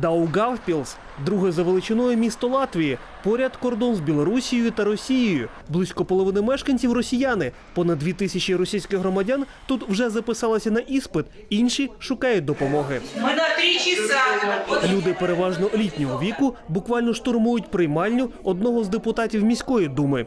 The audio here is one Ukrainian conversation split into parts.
Даугавпілс друге за величиною місто Латвії, поряд кордон з Білорусією та Росією. Близько половини мешканців росіяни. Понад дві тисячі російських громадян тут вже записалися на іспит, інші шукають допомоги. Мы на три часа. Люди переважно літнього віку буквально штурмують приймальню одного з депутатів міської думи.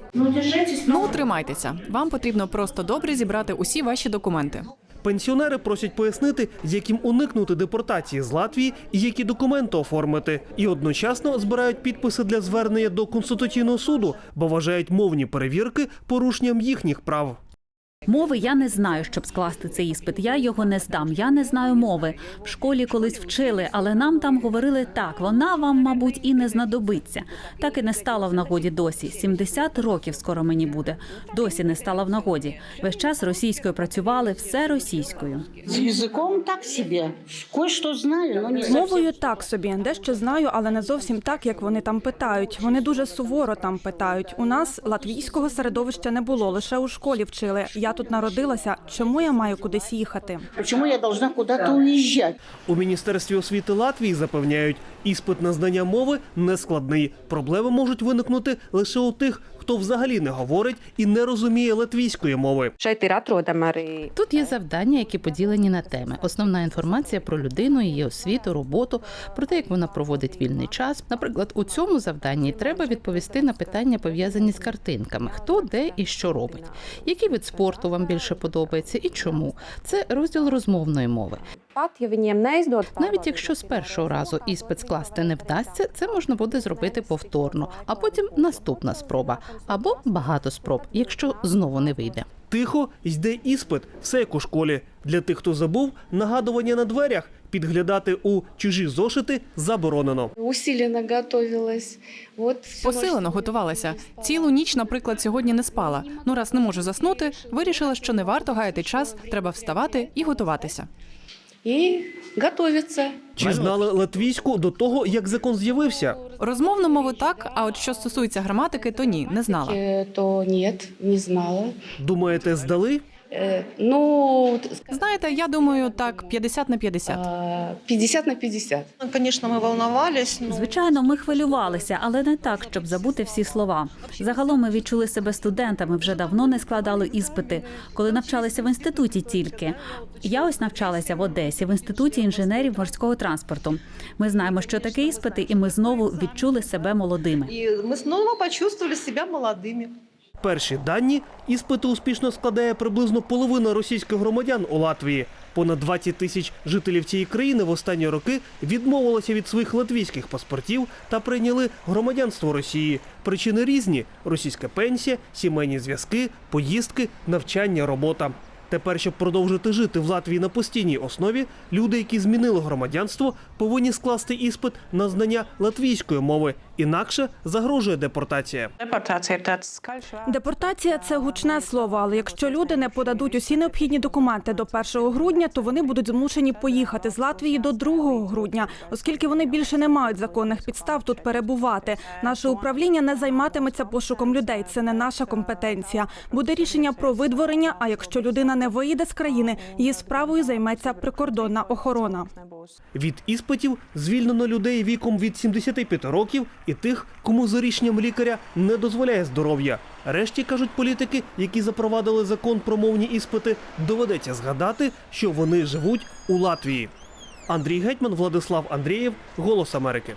Ну, тримайтеся. Вам потрібно просто добре зібрати усі ваші документи. Пенсіонери просять пояснити, яким уникнути депортації з Латвії і які документи оформити. І одночасно збирають підписи для звернення до конституційного суду, бо вважають мовні перевірки порушенням їхніх прав. Мови я не знаю, щоб скласти цей іспит. Я його не здам. Я не знаю мови. В школі колись вчили, але нам там говорили так. Вона вам, мабуть, і не знадобиться. Так і не стала в нагоді досі. 70 років скоро мені буде. Досі не стала в нагоді. Весь час російською працювали, все російською. С языком так себе. Кое-что знаю, но не совсем. Мовою так собі, дещо знаю, але не зовсім так, як вони там питають. Вони дуже суворо там питають. У нас латвійського середовища не було, лише у школі вчили. Я тут народилася. Чому я маю кудись їхати? Чому я повинна куда-то уезжать? У міністерстві освіти Латвії запевняють, іспит на знання мови не складний. Проблеми можуть виникнути лише у тих, хто взагалі не говорить і не розуміє латвійської мови. Тут є завдання, які поділені на теми. Основна інформація про людину, її освіту, роботу, про те, як вона проводить вільний час. Наприклад, у цьому завданні треба відповісти на питання, пов'язані з картинками: хто, де і що робить, який вид спорту вам більше подобається і чому. Це розділ розмовної мови. Навіть якщо з першого разу іспит скласти не вдасться, це можна буде зробити повторно, а потім наступна спроба або багато спроб, якщо знову не вийде. Тихо йде іспит, все як у школі. Для тих, хто забув, нагадування на дверях. Підглядати у чужі зошити заборонено. усиленно готовилась. Вот всю Посилено готувалася. Цілу ніч, наприклад, сьогодні не спала. Ну, раз не можу заснути, вирішила, що не варто гаяти час, треба вставати і готуватися. И готуються. Чи знали латвійську до того, як закон з'явився? Розмовну мову так, а от що стосується граматики, то ні, не знала. То ні, не знала. Думаєте, здали? Э, Ну, т- Знаєте, я думаю, так 50 на 50. а, 50 на 50. Конечно, мы волновались. но- Звичайно, ми хвилювалися, але не так, щоб забути всі слова. Загалом ми відчули себе студентами, вже давно не складали іспити, коли навчалися в інституті тільки. Я ось навчалася в Одесі в інституті інженерів морського транспорту. Ми знаємо, що таке іспити, і ми знову відчули себе молодими. И мы снова почувствовали себя молодыми. Перші дані іспити успішно складає приблизно половина російських громадян у Латвії. Понад 20 тисяч жителів цієї країни в останні роки відмовилися від своїх латвійських паспортів та прийняли громадянство Росії. Причини різні: російська пенсія, сімейні зв'язки, поїздки, навчання, робота. Тепер, щоб продовжити жити в Латвії на постійній основі, люди, які змінили громадянство, повинні скласти іспит на знання латвійської мови. Інакше загрожує депортація. Депортація це гучне слово, але якщо люди не подадуть усі необхідні документи до 1 грудня, то вони будуть змушені поїхати з Латвії до 2 грудня, оскільки вони більше не мають законних підстав тут перебувати. Наше управління не займатиметься пошуком людей. Це не наша компетенція. Буде рішення про видворення. А якщо людина не виїде з країни, її справою займеться прикордонна охорона. Від іспитів звільнено людей віком від 75 років і тих, кому за рішенням лікаря не дозволяє здоров'я. Решті кажуть політики, які запровадили закон про мовні іспити, доведеться згадати, що вони живуть у Латвії. Андрій Гетьман, Владислав Андрієв, Голос Америки.